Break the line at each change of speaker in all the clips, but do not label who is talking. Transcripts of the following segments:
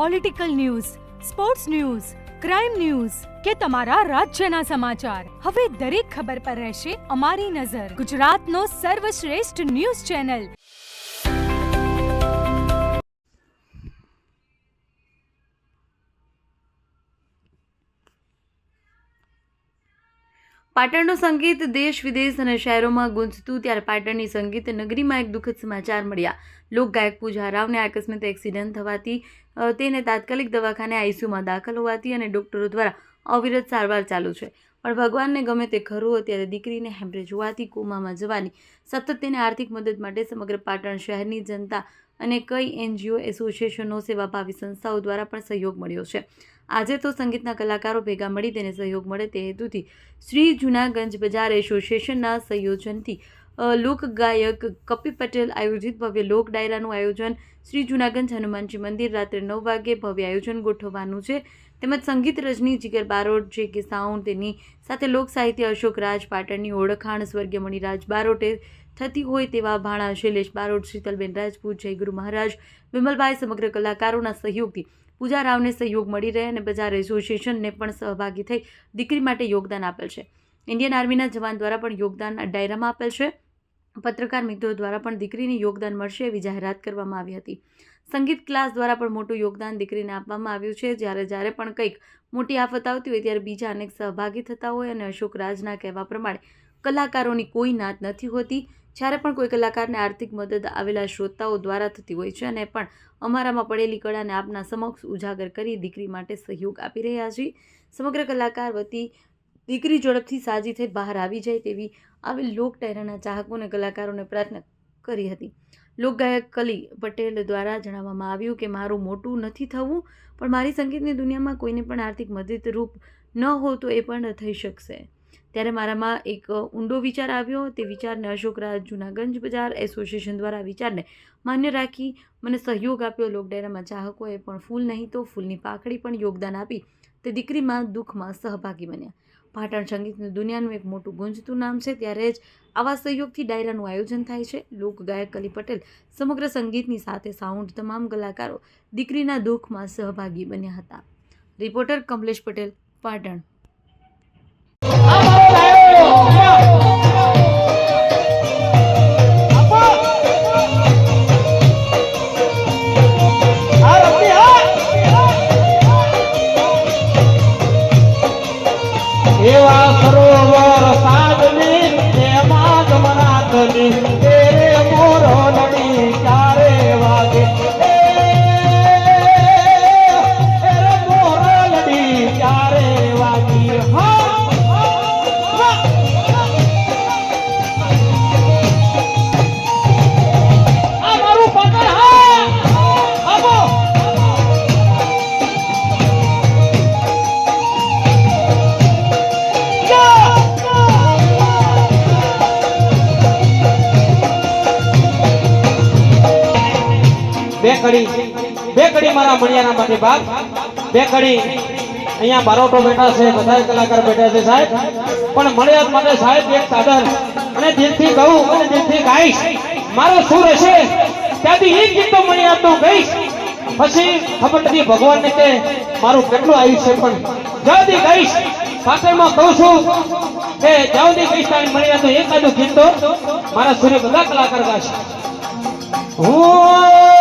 Political news sports news crime news કે તમારા રાજ્યના સમાચાર. હવે દરેક ખબર પર રહેશે અમારી નજર. ગુજરાતનો સર્વશ્રેષ્ઠ ન્યૂઝ ચેનલ.
પાટણનું સંગીત દેશ, વિદેશ અને શહેરોમાં ગુંજતું ત્યારે પાટણની સંગીત નગરીમાં એક દુઃખદ સમાચાર મળ્યા. લોકગાયક પૂજા રાવને આકસ્મિક એક્સિડન્ટ થવાથી તેને તાત્કાલિક દવાખાને આઈસીયુમાં દાખલ હોવાથી અને ડૉક્ટરો દ્વારા અવિરત સારવાર ચાલુ છે. પણ ભગવાનને ગમે તે ખરું, અત્યારે દીકરીને હેમરેજ હોવાથી કોમામાં જવાની સતત તેને આર્થિક મદદ માટે સમગ્ર પાટણ શહેરની જનતા અને કઈ એનજીઓ, એસોસિએશનો, સેવાભાવી સંસ્થાઓ દ્વારા પણ સહયોગ મળ્યો છે. આજે તો સંગીતના કલાકારો ભેગા મળી તેને સહયોગ મળે તે હેતુથી શ્રી જૂનાગંજ બજાર એસોસિએશનના સંયોજનથી લોકગાયક કપિ પટેલ આયોજિત ભવ્ય લોક ડાયરાનું આયોજન. શ્રી જૂનાગંજ હનુમાનજી મંદિર રાત્રે નવ વાગે ભવ્ય આયોજન ગોઠવવાનું છે. તેમજ સંગીત રજની, જીગર બારોટ, જે કે સાઉન્ડ તેની સાથે લોક સાહિત્ય અશોક રાજ પાટણની ઓળખાણ, સ્વર્ગીય મણિરાજ બારોટે થતી હોય તેવા ભાણા, શૈલેષ બારોટ, શીતલબેન રાજપૂત જયગુરુ મહારાજ, વિમલભાઈ સમગ્ર કલાકારોના સહયોગથી પૂજા રાવને સહયોગ મળી રહે અને બજાર એસોસિએશનને પણ સહભાગી થઈ દીકરી માટે યોગદાન આપેલ છે. ઇન્ડિયન આર્મીના જવાન દ્વારા પણ યોગદાન ડાયરામાં આપેલ છે. પત્રકાર મિત્રો દ્વારા પણ દીકરીને યોગદાન મળશે એવી જાહેરાત કરવામાં આવી હતી. સંગીત ક્લાસ દ્વારા પણ મોટું યોગદાન દીકરીને આપવામાં આવ્યું છે. જ્યારે જ્યારે પણ કંઈક મોટી આફત આવતી હોય ત્યારે બીજા અનેક સહભાગી થતા હોય અને અશોક રાજના કહેવા પ્રમાણે કલાકારોની કોઈ નાત નથી હોતી. જ્યારે પણ કોઈ કલાકારને આર્થિક મદદ આવેલા શ્રોતાઓ દ્વારા થતી હોય છે અને પણ અમારામાં પડેલી કળાને આપના સમક્ષ ઉજાગર કરી દીકરી માટે સહયોગ આપી રહ્યા છીએ. સમગ્ર કલાકાર વતી દીકરી ઝડપથી સાજી થઈ બહાર આવી જાય તેવી આવી લોક ડાયરાના ચાહકો અને કલાકારોને પ્રાર્થના કરી હતી. લોકગાયક કલી પટેલ દ્વારા જણાવવામાં આવ્યું કે, મારું મોટું નથી થવું, પણ મારી સંગીતની દુનિયામાં કોઈને પણ આર્થિક મદદરૂપ ન હો તો એ પણ થઈ શકશે. ત્યારે મારામાં એક ઊંડો વિચાર આવ્યો. તે વિચારને અશોક રાજ જૂનાગંજ બજાર એસોસિએશન દ્વારા વિચારને માન્ય રાખી મને સહયોગ આપ્યો. લોકડાયરામાં ચાહકોએ પણ ફૂલ નહીં તો ફૂલની પાકડી પણ યોગદાન આપી. તે દીકરીમાં દુઃખમાં સહભાગી બન્યા. પાટણ સંગીતની દુનિયાનું એક મોટું ગુંજતું નામ છે. ત્યારે જ આવા સહયોગથી ડાયરાનું આયોજન થાય છે. લોક ગાયક કલી પટેલ સમગ્ર સંગીતની સાથે સાઉન્ડ તમામ કલાકારો દીકરીના દુઃખમાં સહભાગી બન્યા હતા. રિપોર્ટર કમલેશ પટેલ, પાટણ.
કડી, બે કડી મારા મણિયાના માટે બાપ. બે કડી, અહીંયા બારોટો બેઠા છે બધા કલાકાર બેઠા છે સાહેબ. પણ મળ્યા માટે સાહેબ એક સાદર અને દિલથી કહું અને દિલથી ગાઈશ, મારો સુર હશે, ત્યાંથી એક ગીતો મણિયા તો ગઈશ. પછી ખબર નથી ભગવાનને કે મારું કેટલું આયુષ્ય પણ જલ્દી ગઈશ. સાથેમાં કહું છું કે જ્યાંથી ગઈશ ત્યાં મણિયા તો એકાદું ગીત તો મારા સુરે બધા કલાકાર ગાશે. અલા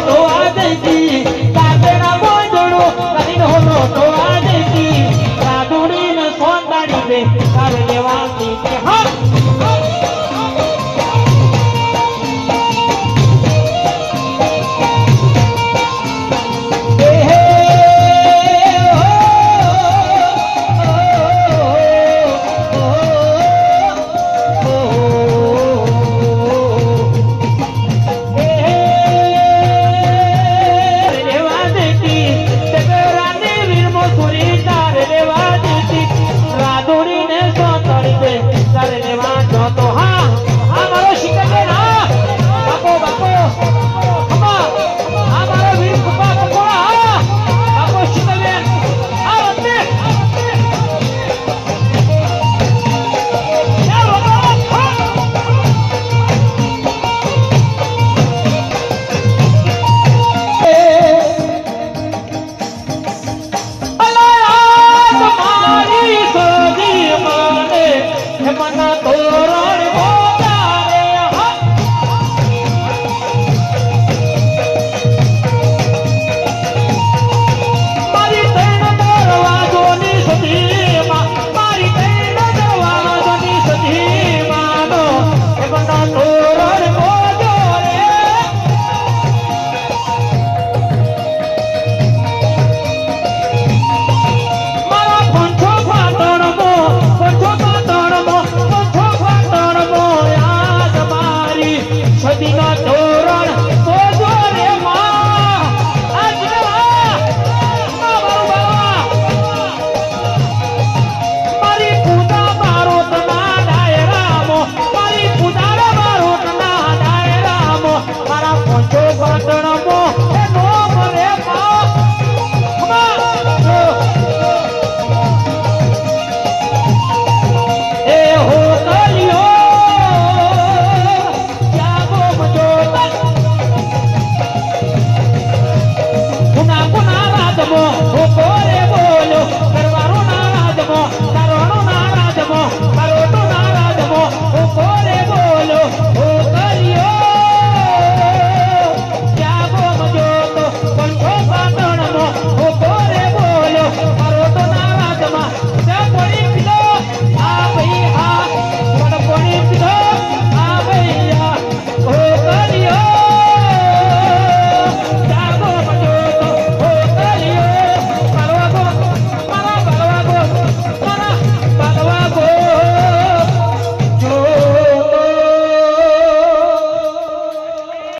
todo. મન તોરા